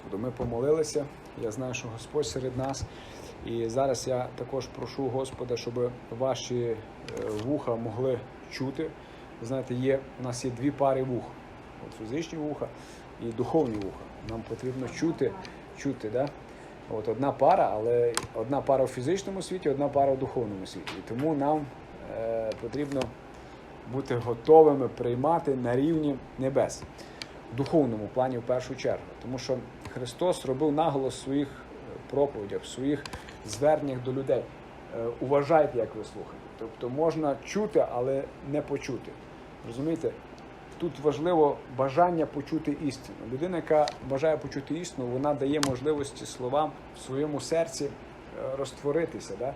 Господу. Ми помолилися. Я знаю, що Господь серед нас. І зараз я також прошу Господа, щоб ваші е, вуха могли чути. Ви знаєте, є, у нас є дві пари вух: От фізичні вуха і духовні вуха. Нам потрібно чути, чути. Да? От одна пара, але одна пара в фізичному світі, одна пара в духовному світі. І тому нам е, потрібно бути готовими приймати на рівні небес в духовному плані в першу чергу. Тому що Христос робив наголос в своїх е, проповідях, в своїх зверненнях до людей. Е, Уважайте, як ви слухаєте. Тобто можна чути, але не почути. Розумієте? Тут важливо бажання почути істину. Людина, яка бажає почути істину, вона дає можливості словам в своєму серці е, розтворитися, да?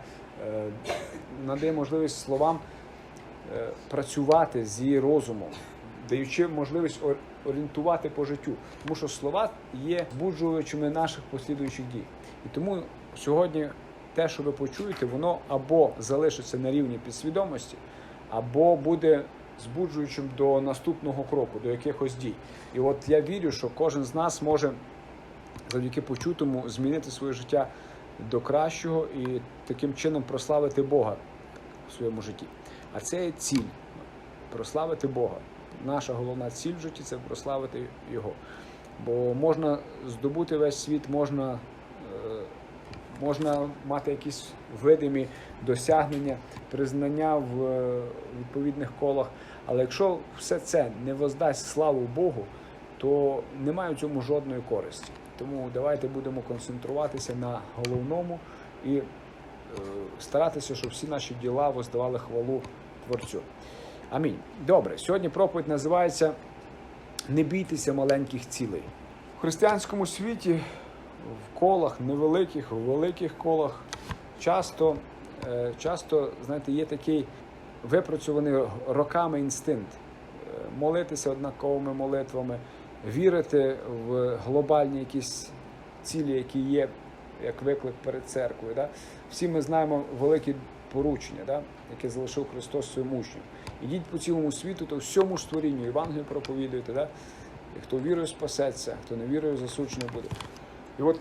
Надає можливість словам працювати з її розумом, даючи можливість орієнтувати по життю. Тому що слова є збуджувачами наших послідуючих дій. І тому сьогодні те, що ви почуєте, воно або залишиться на рівні підсвідомості, або буде збуджуючим до наступного кроку, до якихось дій. І от я вірю, що кожен з нас може завдяки почутому змінити своє життя до кращого і таким чином прославити Бога в своєму житті. А це є ціль прославити Бога. Наша головна ціль в житті це прославити Його. Бо можна здобути весь світ, можна, е, можна мати якісь видимі досягнення, признання в е, відповідних колах. Але якщо все це не воздасть славу Богу, то немає в цьому жодної користі. Тому давайте будемо концентруватися на головному і е, старатися, щоб всі наші діла воздавали хвалу Творцю. Амінь. Добре, сьогодні проповідь називається Не бійтеся маленьких цілей. В християнському світі в колах, невеликих, в великих колах, часто, е, часто знаєте, є такий випрацьований роками інстинкт е, молитися однаковими молитвами, вірити в глобальні якісь цілі, які є як виклик перед церквою. Да? Всі ми знаємо великі поручення, да? яке залишив Христос своїм учням. Ідіть по цілому світу, то всьому ж творінню Євангелію проповідуйте. Да? І хто вірує, спасеться, хто не вірує, засуджений буде. І от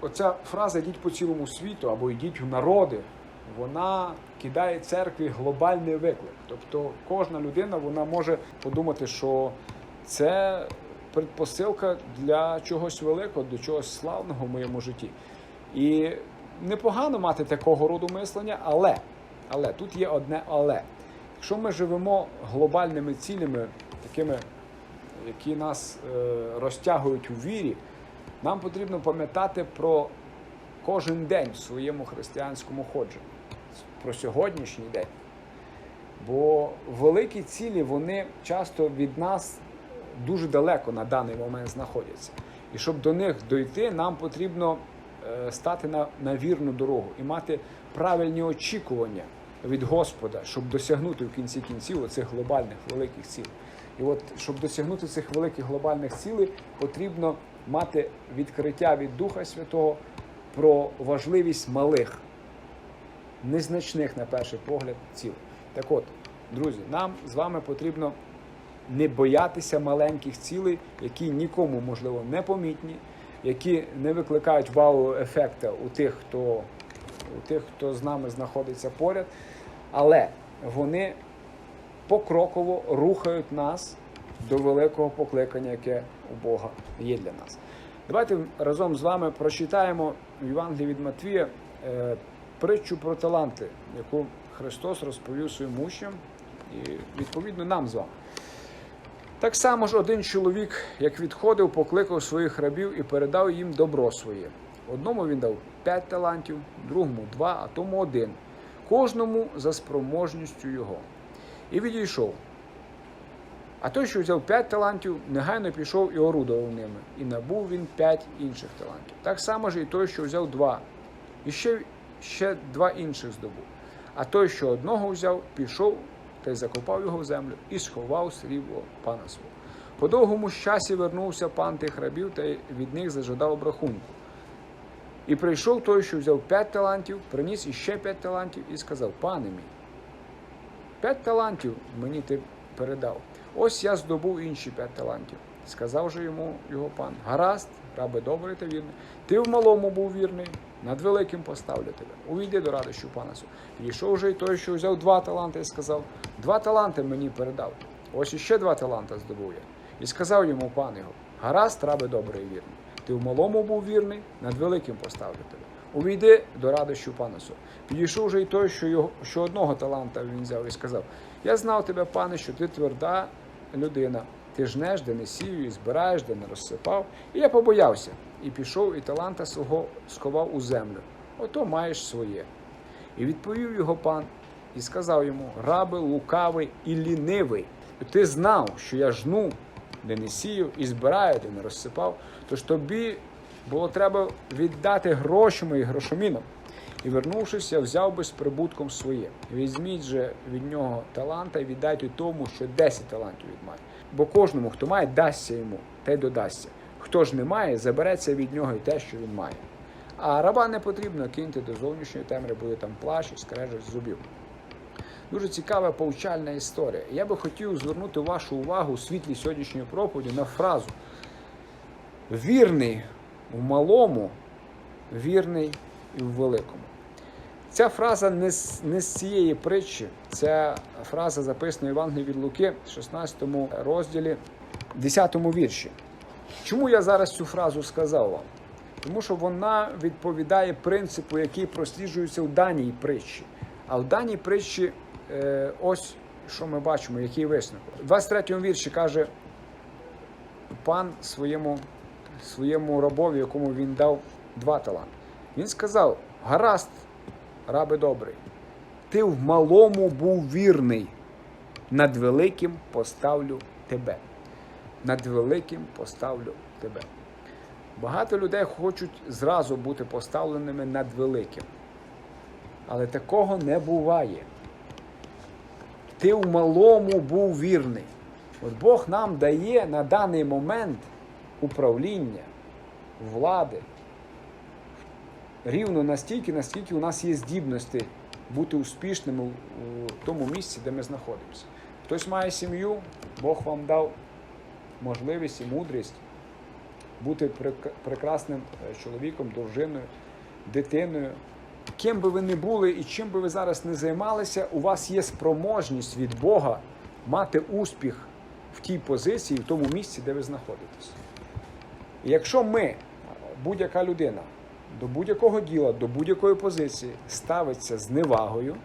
оця фраза йдіть по цілому світу або йдіть в народи, вона кидає церкві глобальний виклик. Тобто кожна людина вона може подумати, що це предпосилка для чогось великого, для чогось славного в моєму житті. І непогано мати такого роду мислення, але, але тут є одне але. Якщо ми живемо глобальними цілями, такими, які нас е, розтягують у вірі, нам потрібно пам'ятати про кожен день в своєму християнському ходженні, про сьогоднішній день. Бо великі цілі вони часто від нас дуже далеко на даний момент знаходяться. І щоб до них дойти, нам потрібно стати на, на вірну дорогу і мати правильні очікування від Господа, щоб досягнути в кінці кінців оцих глобальних великих цілей. І от, щоб досягнути цих великих глобальних цілей, потрібно мати відкриття від Духа Святого про важливість малих, незначних, на перший погляд, цілей. Так от, друзі, нам з вами потрібно не боятися маленьких цілей, які нікому, можливо, не помітні, які не викликають вау-ефекта у тих, хто, у тих, хто з нами знаходиться поряд, але вони покроково рухають нас до великого покликання, яке у Бога є для нас. Давайте разом з вами прочитаємо в Євангелії від Матвія е, притчу про таланти, яку Христос розповів своїм учням і відповідно нам з вами. Так само ж один чоловік, як відходив, покликав своїх рабів і передав їм добро своє. Одному він дав п'ять талантів, другому два, а тому один, кожному за спроможністю його. І відійшов. А той, що взяв п'ять талантів, негайно пішов і орудував ними, і набув він п'ять інших талантів. Так само ж і той, що взяв два, і ще, ще два інших здобув. А той, що одного взяв, пішов та й закопав його в землю і сховав срібло пана свого. По довгому часі вернувся пан тих рабів та від них зажадав обрахунку. І прийшов той, що взяв п'ять талантів, приніс іще п'ять талантів і сказав: Пане мій, п'ять талантів мені ти передав. Ось я здобув інші п'ять талантів. Сказав же йому його пан: Гаразд, рабе добрий та вірний. Ти в малому був вірний, над великим поставлю тебе. Увійди до радощу пана. Підійшов же й той, що взяв два таланти, і сказав: Два таланти мені передав. Ось іще два таланта здобув я. І сказав йому пан його: Гаразд, рабе добрий і вірний. Ти в малому був вірний, над великим поставлю тебе. Увійди до радощу свого. Підійшов же й той, що, його, що одного таланта він взяв і сказав: Я знав тебе, пане, що ти тверда людина. Ти жнеш, де не сію, і збираєш, де не розсипав. І я побоявся, і пішов, і таланта свого сховав у землю. Ото маєш своє. І відповів його пан і сказав йому: Рабе, лукавий і лінивий. Ти знав, що я жну, де не сію, і збираю, де не розсипав. Тож тобі було треба віддати гроші мої грошомінам. І вернувшись, я взяв би з прибутком своє. Візьміть же від нього таланта і віддайте тому, що 10 талантів від має. Бо кожному, хто має, дасться йому, та й додасться. Хто ж не має, забереться від нього і те, що він має. А раба не потрібно киньте до зовнішньої темри, буде там плач і скрежет зубів. Дуже цікава повчальна історія. Я би хотів звернути вашу увагу у світлі сьогоднішньої проповіді на фразу Вірний в малому, вірний і в великому. Ця фраза не з, не з цієї притчі, ця фраза записана в Євангелії від Луки, 16 розділі, 10 вірші. Чому я зараз цю фразу сказав вам? Тому що вона відповідає принципу, який просліджується у даній притчі. А в даній притчі ось що ми бачимо, який висновок. У 23 вірші каже пан своєму, своєму рабові, якому він дав два таланти. Він сказав: гаразд, рабе добрий, ти в малому був вірний, над великим поставлю тебе. Над великим поставлю тебе. Багато людей хочуть зразу бути поставленими над великим. Але такого не буває. Ти в малому був вірний. От Бог нам дає на даний момент управління, влади рівно настільки, наскільки у нас є здібності бути успішними у тому місці, де ми знаходимося. Хтось має сім'ю, Бог вам дав можливість і мудрість бути прекрасним е, чоловіком, дружиною, дитиною. Ким би ви не були і чим би ви зараз не займалися, у вас є спроможність від Бога мати успіх в тій позиції, в тому місці, де ви знаходитесь. Якщо ми, будь-яка людина, до будь-якого діла, до будь-якої позиції ставиться з невагою,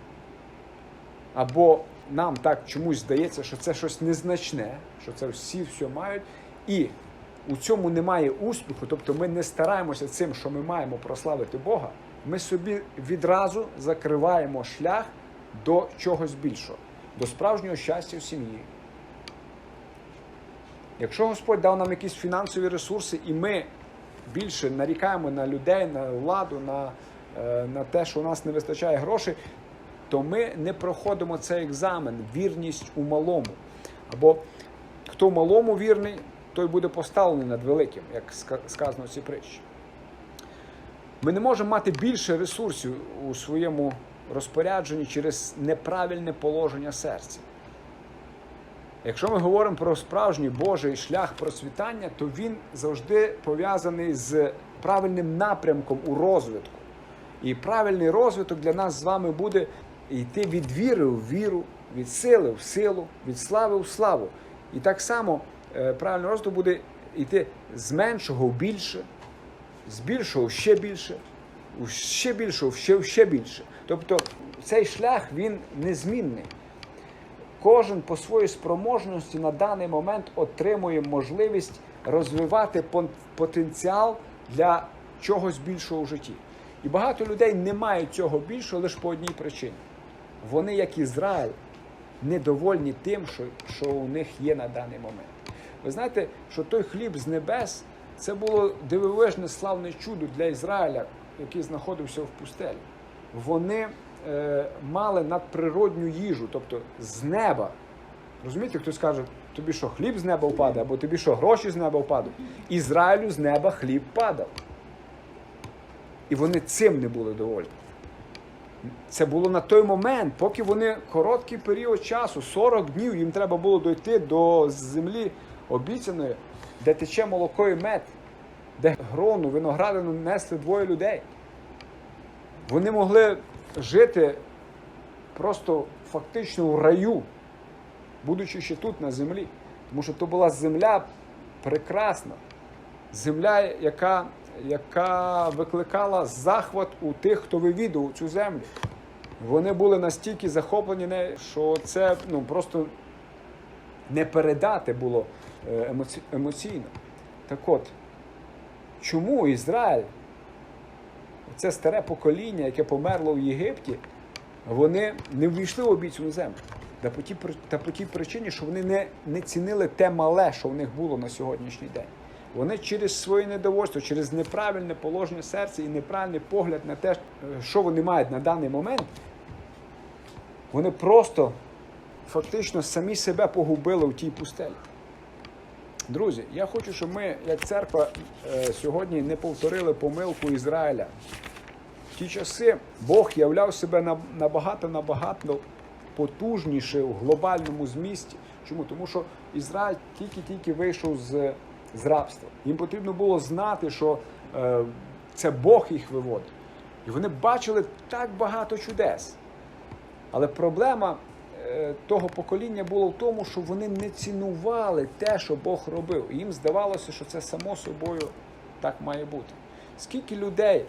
або нам так чомусь здається, що це щось незначне, що це всі все мають, і у цьому немає успіху, тобто ми не стараємося цим, що ми маємо прославити Бога, ми собі відразу закриваємо шлях до чогось більшого, до справжнього щастя в сім'ї. Якщо Господь дав нам якісь фінансові ресурси, і ми більше нарікаємо на людей, на владу, на, е, на те, що у нас не вистачає грошей, то ми не проходимо цей екзамен, вірність у малому. Або хто малому вірний, той буде поставлений над великим, як сказано в цій притчі. Ми не можемо мати більше ресурсів у своєму розпорядженні через неправильне положення серця. Якщо ми говоримо про справжній Божий шлях просвітання, то він завжди пов'язаний з правильним напрямком у розвитку. І правильний розвиток для нас з вами буде йти від віри в віру, від сили в силу, від слави в славу. І так само е, правильний розвиток буде йти з меншого в більше, з більшого в ще більше, ще більшого в ще, ще більше. Тобто цей шлях він незмінний. Кожен по своїй спроможності на даний момент отримує можливість розвивати потенціал для чогось більшого в житті. І багато людей не мають цього більшого лише по одній причині. Вони, як Ізраїль, недовольні тим, що, що у них є на даний момент. Ви знаєте, що той хліб з небес це було дивовижне славне чудо для Ізраїля, який знаходився в пустелі. Вони е, мали надприродню їжу, тобто з неба. Розумієте, хтось каже, тобі що, хліб з неба впаде, або тобі що, гроші з неба впадуть. Ізраїлю з неба хліб падав. І вони цим не були довольні. Це було на той момент, поки вони короткий період часу, 40 днів, їм треба було дойти до землі обіцяної. Де тече молоко і мед, де грону, виноградину несли двоє людей. Вони могли жити просто фактично в раю, будучи ще тут на землі. Тому що то була земля прекрасна, земля, яка, яка викликала захват у тих, хто вивідував цю землю. Вони були настільки захоплені що це ну, просто не передати було емоці... емоційно. Так от, чому Ізраїль, це старе покоління, яке померло в Єгипті, вони не ввійшли в обіцяну землю? Та по тій, та по тій причині, що вони не, не цінили те мале, що в них було на сьогоднішній день. Вони через своє недовольство, через неправильне положення серця і неправильний погляд на те, е, що вони мають на даний момент, вони просто фактично самі себе погубили в тій пустелі. Друзі, я хочу, щоб ми, як церква, е, сьогодні не повторили помилку Ізраїля. В ті часи Бог являв себе набагато набагато потужніше в глобальному змісті. Чому? Тому що Ізраїль тільки-тільки вийшов з, з рабства. Їм потрібно було знати, що е, це Бог їх виводить. І вони бачили так багато чудес. Але проблема того покоління було в тому, що вони не цінували те, що Бог робив. Їм здавалося, що це само собою так має бути. Скільки людей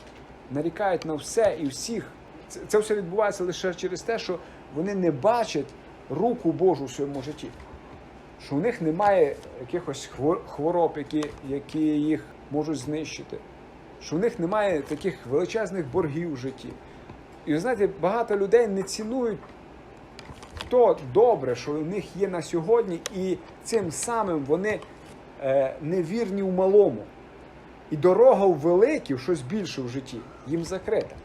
нарікають на все і всіх, це, це все відбувається лише через те, що вони не бачать руку Божу в своєму житті. Що в них немає якихось хвороб, які, які їх можуть знищити. Що в них немає таких величезних боргів в житті. І ви знаєте, багато людей не цінують то добре, що в них є на сьогодні, і цим самим вони е, невірні в малому. І дорога в велике, в щось більше в житті, їм закрита.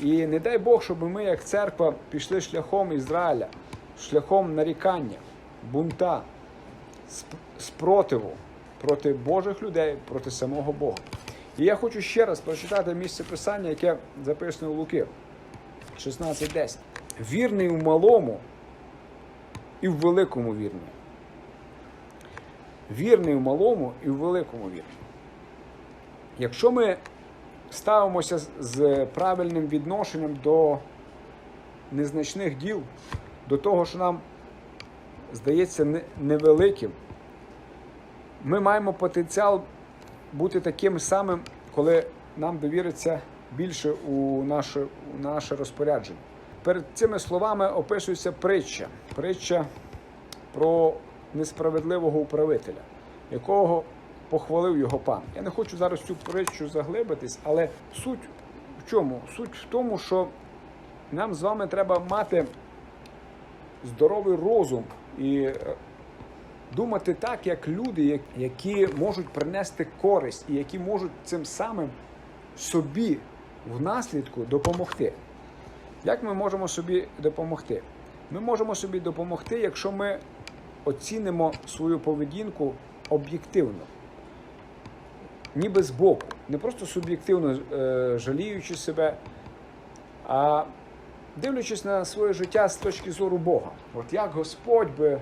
І не дай Бог, щоб ми, як церква, пішли шляхом Ізраїля, шляхом нарікання, бунта, спротиву проти Божих людей, проти самого Бога. І я хочу ще раз прочитати місце писання, яке записано у Луки 16.10. Вірний в малому і в великому вірний. Вірний в малому і в великому вірний. Якщо ми ставимося з- правильним відношенням до незначних діл, до того, що нам здається невеликим, ми маємо потенціал бути таким самим, коли нам довіриться більше у наше, у наше розпорядження. Перед цими словами описується притча. Притча про несправедливого управителя, якого похвалив його пан. Я не хочу зараз цю притчу заглибитись, але суть в чому? Суть в тому, що нам з вами треба мати здоровий розум і е, думати так, як люди, які можуть принести користь і які можуть цим самим собі в наслідку допомогти. Як ми можемо собі допомогти? Ми можемо собі допомогти, якщо ми оцінимо свою поведінку об'єктивно, ніби збоку, не просто суб'єктивно е, жаліючи себе, а дивлячись на своє життя з точки зору Бога. От як Господь би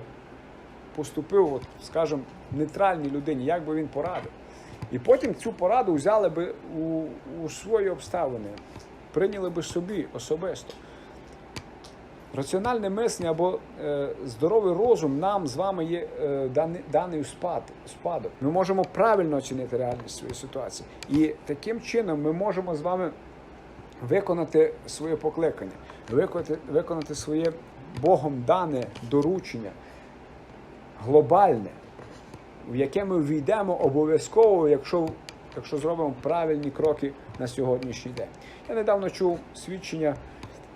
поступив, от, скажімо, нейтральній людині, як би він порадив. І потім цю пораду взяли би у, у свої обставини, прийняли би собі особисто. Раціональне мислення або е, здоровий розум нам з вами є е, даний, даний спад, спадок. Ми можемо правильно оцінити реальність своєї ситуації. І таким чином ми можемо з вами виконати своє покликання, виконати, виконати своє Богом дане доручення, глобальне, в яке ми війдемо обов'язково, якщо, якщо зробимо правильні кроки на сьогоднішній день. Я недавно чув свідчення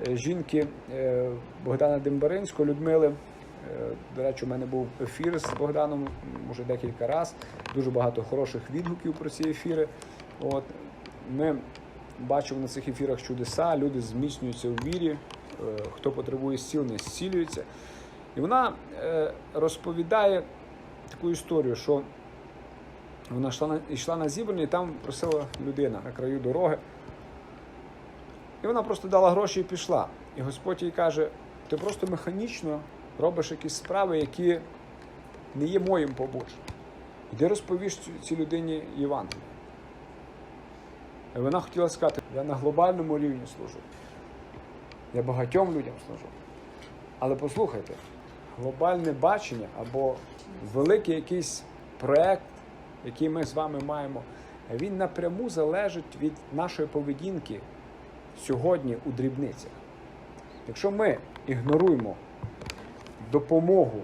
е, жінки е, Богдана Дембаринського, Людмили. Е, До речі, у мене був ефір з Богданом може декілька разів. Дуже багато хороших відгуків про ці ефіри. От. Ми бачимо на цих ефірах чудеса, люди зміцнюються в вірі, хто потребує сил, не зцілюється. І вона розповідає таку історію, що вона йшла на, йшла на зібрання, і там просила людина на краю дороги. І вона просто дала гроші і пішла. І Господь їй каже: ти просто механічно робиш якісь справи, які не є моїм побоченням. Іди розповіш цій людині Євангеліє. І Вона хотіла сказати, я на глобальному рівні служу. Я багатьом людям служу. Але послухайте, глобальне бачення або великий якийсь проект, який ми з вами маємо, він напряму залежить від нашої поведінки сьогодні у дрібницях. Якщо ми ігноруємо допомогу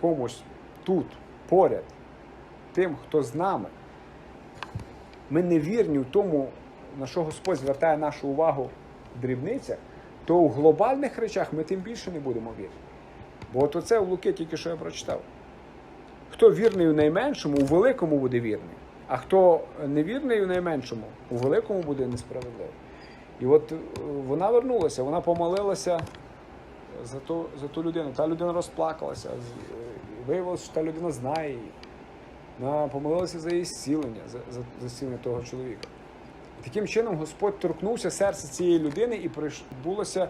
комусь тут, поряд, тим, хто з нами, ми не вірні в тому, на що Господь звертає нашу увагу в дрібницях, то у глобальних речах ми тим більше не будемо вірні. Бо от оце в Луки тільки що я прочитав. Хто вірний у найменшому, у великому буде вірний. А хто невірний у найменшому, у великому буде несправедливий. І от е, вона вернулася, вона помолилася за ту, за ту людину. Та людина розплакалася. е, Виявилося, що та людина знає її. Вона помолилася за її зцілення, за, за, за зцілення того чоловіка. Таким чином Господь торкнувся серця цієї людини і відбулася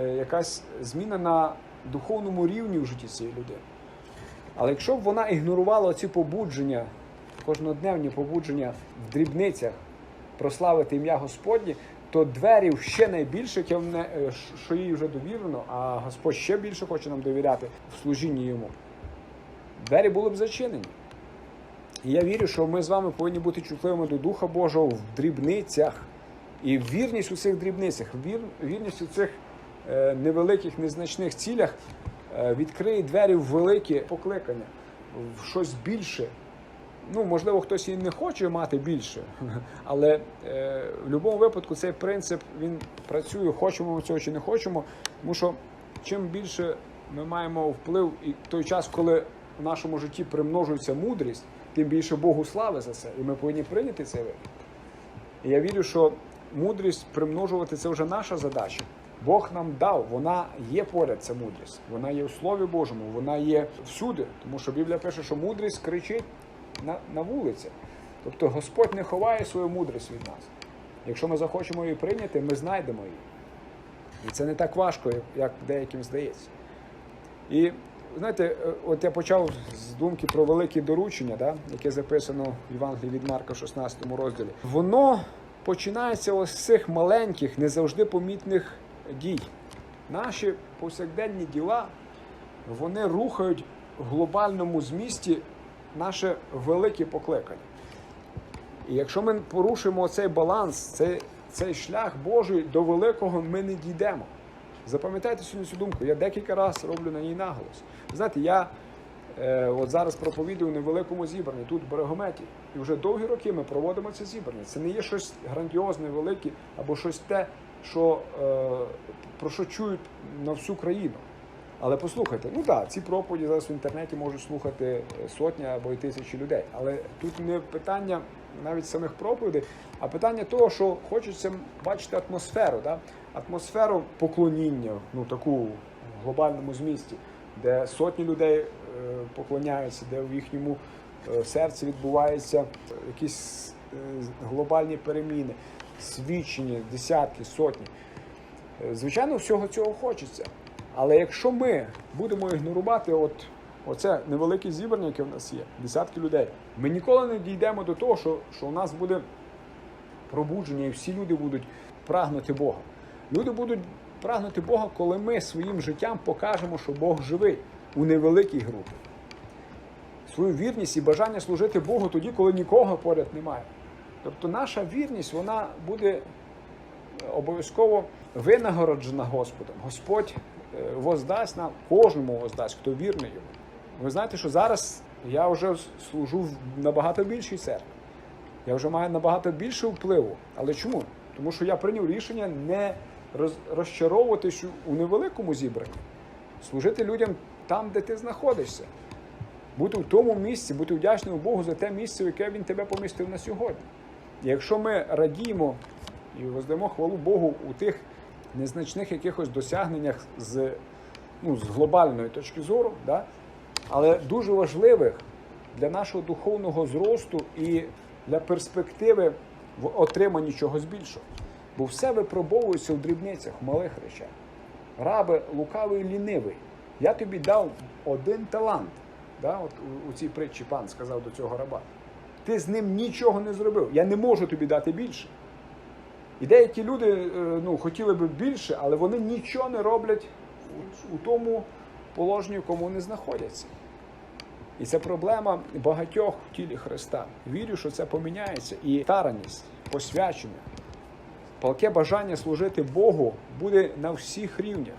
е, якась зміна на духовному рівні в житті цієї людини. Але якщо б вона ігнорувала ці побудження, кожнодневні побудження в дрібницях прославити ім'я Господнє, то двері ще найбільше, е, що їй вже довірено, а Господь ще більше хоче нам довіряти в служінні йому. Двері були б зачинені. І я вірю, що ми з вами повинні бути чутливими до Духа Божого в дрібницях. І вірність у цих дрібницях, вір, вірність у цих е, невеликих, незначних цілях відкриє двері в велике покликання, в щось більше. Ну, можливо, хтось і не хоче мати більше, але е, в будь-якому випадку цей принцип він працює, хочемо ми цього чи не хочемо. Тому що чим більше ми маємо вплив і той час, коли в нашому житті примножується мудрість, тим більше Богу слави за це. І ми повинні прийняти цей виклик. І я вірю, що мудрість примножувати це вже наша задача. Бог нам дав, вона є поряд, ця мудрість. Вона є у Слові Божому, вона є всюди. Тому що Біблія пише, що мудрість кричить на, на вулиці. Тобто Господь не ховає свою мудрість від нас. Якщо ми захочемо її прийняти, ми знайдемо її. І це не так важко, як- як деяким здається. І знаєте, е, от я почав з думки про великі доручення, да, яке записано в Євангелії від Марка в 16 розділі. Воно починається ось з цих маленьких, не завжди помітних дій. Наші повсякденні діла вони рухають в глобальному змісті наше велике покликання. І якщо ми порушимо цей баланс, цей, цей шлях Божий до великого, ми не дійдемо. Запам'ятайте сьогодні цю думку. Я декілька разів роблю на ній наголос. Знаєте, я е, от зараз проповідую на великому зібранні тут в Берегометі. І вже довгі роки ми проводимо це зібрання. Це не є щось грандіозне, велике або щось те, що, е, про що чують на всю країну. Але послухайте, ну так, ці проповіді зараз в інтернеті можуть слухати е, сотні або й тисячі людей. Але тут не питання навіть самих проповідей, а питання того, що хочеться бачити атмосферу, да? атмосферу поклоніння, ну таку в глобальному змісті, де сотні людей е, поклоняються, де в їхньому серці відбуваються якісь глобальні переміни, свідчення, десятки, сотні. Е, Звичайно, всього цього хочеться. Але якщо ми будемо ігнорувати от, оце невелике зібрання, яке в нас є, десятки людей, ми ніколи не дійдемо до того, що, що у нас буде пробудження, і всі люди будуть прагнути Бога. Люди будуть прагнути Бога, коли ми своїм життям покажемо, що Бог живий у невеликій групі. Свою вірність і бажання служити Богу тоді, коли нікого поряд немає. Тобто наша вірність вона буде обов'язково винагороджена Господом. Господь е, воздасть нам, кожному воздасть, хто вірний йому. Ви знаєте, що зараз я вже служу в набагато більшій церкві. Я вже маю набагато більше впливу. Але чому? Тому що я прийняв рішення не розчаровуватись у- у невеликому зібранні, служити людям там, де ти знаходишся. Бути в тому місці, бути вдячним Богу за те місце, в яке він тебе помістив на сьогодні. Якщо ми радіємо і воздаємо хвалу Богу у тих незначних якихось досягненнях з, ну, з глобальної точки зору, да? але дуже важливих для нашого духовного зросту і для перспективи в отриманні чогось більшого. Бо все випробовується в дрібницях, в малих речах. Рабе, лукавий, лінивий. Я тобі дав один талант. Да? От у цій притчі пан сказав до цього раба. Ти з ним нічого не зробив. Я не можу тобі дати більше. І деякі люди е, ну, хотіли би більше, але вони нічого не роблять у, у тому положенні, в якому вони знаходяться. І це проблема багатьох в тілі Христа. Вірю, що це поміняється. І стараність, посвячення, палке бажання служити Богу буде на всіх рівнях.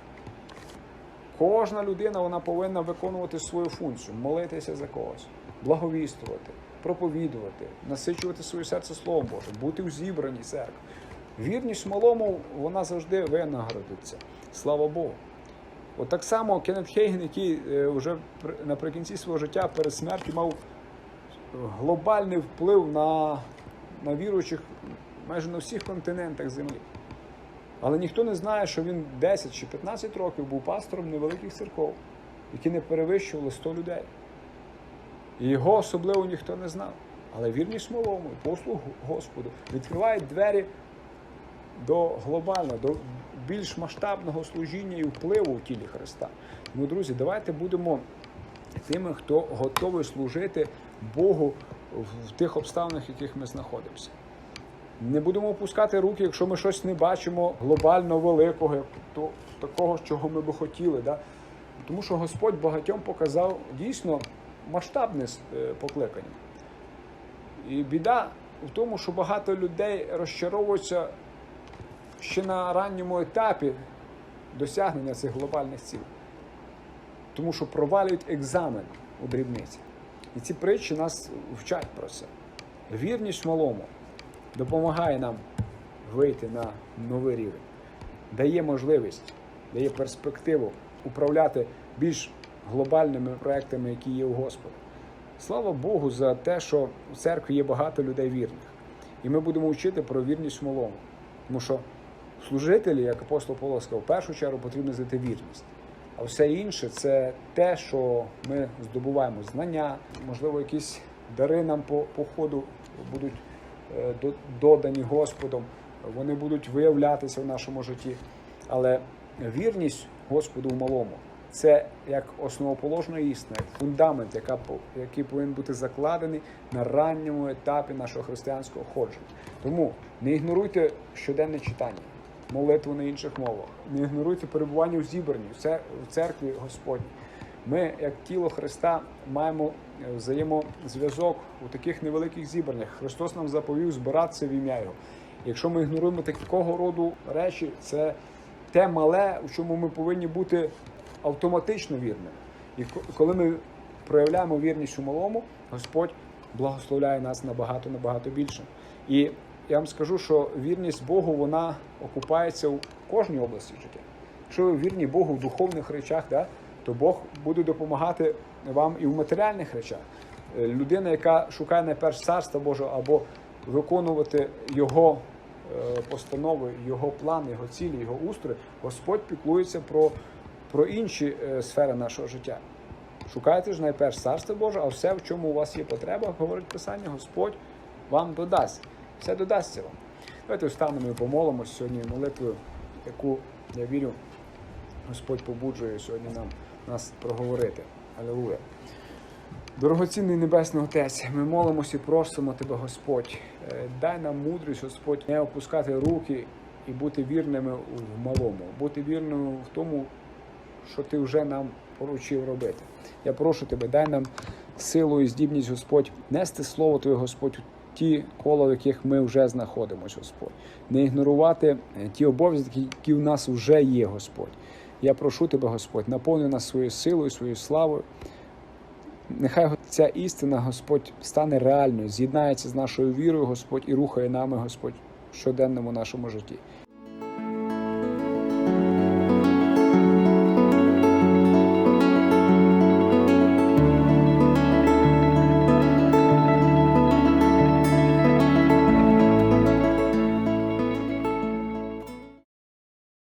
Кожна людина вона повинна виконувати свою функцію, молитися за когось, благовістувати, проповідувати, насичувати своє серце Словом Божим, бути в зібраній церкві. Вірність малому вона завжди винагородиться. Слава Богу. От так само Кеннет Хейген, який е, вже наприкінці свого життя перед смертю мав глобальний вплив на, на віруючих майже на всіх континентах землі. Але ніхто не знає, що він 10 чи 15 років був пастором невеликих церков, які не перевищували 100 людей. І його особливо ніхто не знав. Але вірність малому, послуг Господу відкривають двері до глобального, до більш масштабного служіння і впливу в тілі Христа. Тому, друзі, давайте будемо тими, хто готовий служити Богу в тих обставинах, в яких ми знаходимося. Не будемо опускати руки, якщо ми щось не бачимо глобально великого, то, такого, чого ми би хотіли. Да? Тому що Господь багатьом показав дійсно масштабне е, покликання. І біда в тому, що багато людей розчаровуються ще на ранньому етапі досягнення цих глобальних цілей. Тому що провалюють екзамен у дрібниці. І ці притчі нас вчать про це. Вірність малому допомагає нам вийти на новий рівень, дає можливість, дає перспективу управляти більш глобальними проектами, які є у Господа. Слава Богу за те, що в церкві є багато людей вірних. І ми будемо вчити про вірність малому. Тому що служителі, як апостол Павло сказав, в першу чергу потрібно знайти вірність. А все інше це те, що ми здобуваємо знання, можливо, якісь дари нам по, по ходу будуть е, додані Господом, вони будуть виявлятися в нашому житті. Але вірність Господу в малому це як основоположна істина, як фундамент, яка, який повинен бути закладений на ранньому етапі нашого християнського ходження. Тому не ігноруйте щоденне читання, молитву на інших мовах, не ігноруйте перебування в зібранні, в церкві Господній. Ми, як тіло Христа, маємо е, взаємозв'язок у таких невеликих зібраннях. Христос нам заповів збиратися в ім'я Його. Якщо ми ігноруємо такого роду речі, це те мале, в чому ми повинні бути автоматично вірними. І коли ми проявляємо вірність у малому, Господь благословляє нас набагато набагато більше. І я вам скажу, що вірність Богу вона окупається у кожній області життя. Якщо ви вірні Богу в духовних речах, да, то Бог буде допомагати вам і в матеріальних речах. Е, Людина, яка шукає найперш царства Божого або виконувати Його е, постанови, Його плани, Його цілі, Його устрої, Господь піклується про, про інші е, сфери нашого життя. Шукайте ж найперш царство Боже, а все, в чому у вас є потреба, говорить Писання, Господь вам додасть. Все додасться вам. Давайте встанемо і помолимось сьогодні молитвою, яку я вірю, Господь побуджує сьогодні нам нас проговорити. Алілуя. Дорогоцінний Небесний Отець, ми молимося і просимо Тебе, Господь. Е, Дай нам мудрість, Господь, не опускати руки і бути вірними в малому, бути вірними в тому, що Ти вже нам поручив робити. Я прошу Тебе, дай нам силу і здібність, Господь, нести слово Твоє, Господь, ті кола, в яких ми вже знаходимося, Господь. Не ігнорувати е, ті обов'язки, які в нас вже є, Господь. Я прошу Тебе, Господь, наповни нас своєю силою, своєю славою. Нехай ця істина, Господь, стане реальною, з'єднається з нашою вірою, Господь, і рухає нами, Господь, в щоденному нашому житті.